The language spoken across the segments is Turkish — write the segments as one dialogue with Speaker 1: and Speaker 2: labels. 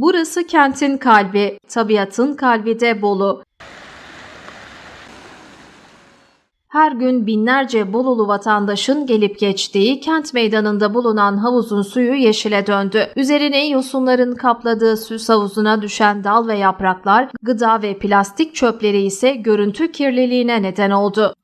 Speaker 1: Burası kentin kalbi, tabiatın kalbi de Bolu. Her gün binlerce Bolulu vatandaşın gelip geçtiği kent meydanında bulunan havuzun suyu yeşile döndü. Üzerine yosunların kapladığı süs havuzuna düşen dal ve yapraklar, gıda ve plastik çöpleri ise görüntü kirliliğine neden oldu.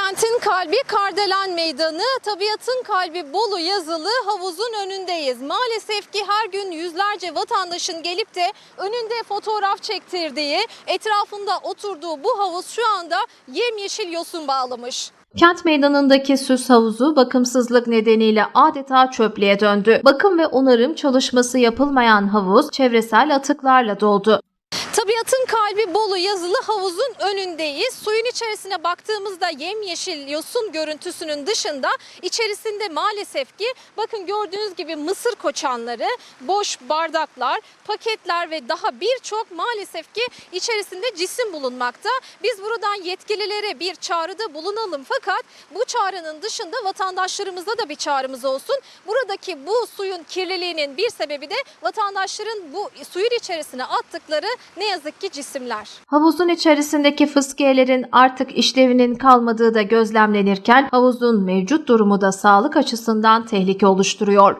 Speaker 2: Kentin kalbi Kardelen Meydanı, tabiatın kalbi Bolu yazılı havuzun önündeyiz. Maalesef ki her gün yüzlerce vatandaşın gelip de önünde fotoğraf çektirdiği, etrafında oturduğu bu havuz şu anda yemyeşil yosun bağlamış.
Speaker 1: Kent meydanındaki süs havuzu bakımsızlık nedeniyle adeta çöplüğe döndü. Bakım ve onarım çalışması yapılmayan havuz çevresel atıklarla doldu.
Speaker 2: Tabiatın kalbi Bolu yazılı havuzun önündeyiz. Suyun içerisine baktığımızda yemyeşil yosun görüntüsünün dışında içerisinde maalesef ki bakın gördüğünüz gibi mısır koçanları, boş bardaklar, paketler ve daha birçok maalesef ki içerisinde cisim bulunmakta. Biz buradan yetkililere bir çağrıda bulunalım fakat bu çağrının dışında vatandaşlarımıza da bir çağrımız olsun. Buradaki bu suyun kirliliğinin bir sebebi de vatandaşların bu suyun içerisine attıkları ne yazık cisimler.
Speaker 1: Havuzun içerisindeki fıskiyelerin artık işlevinin kalmadığı da gözlemlenirken havuzun mevcut durumu da sağlık açısından tehlike oluşturuyor.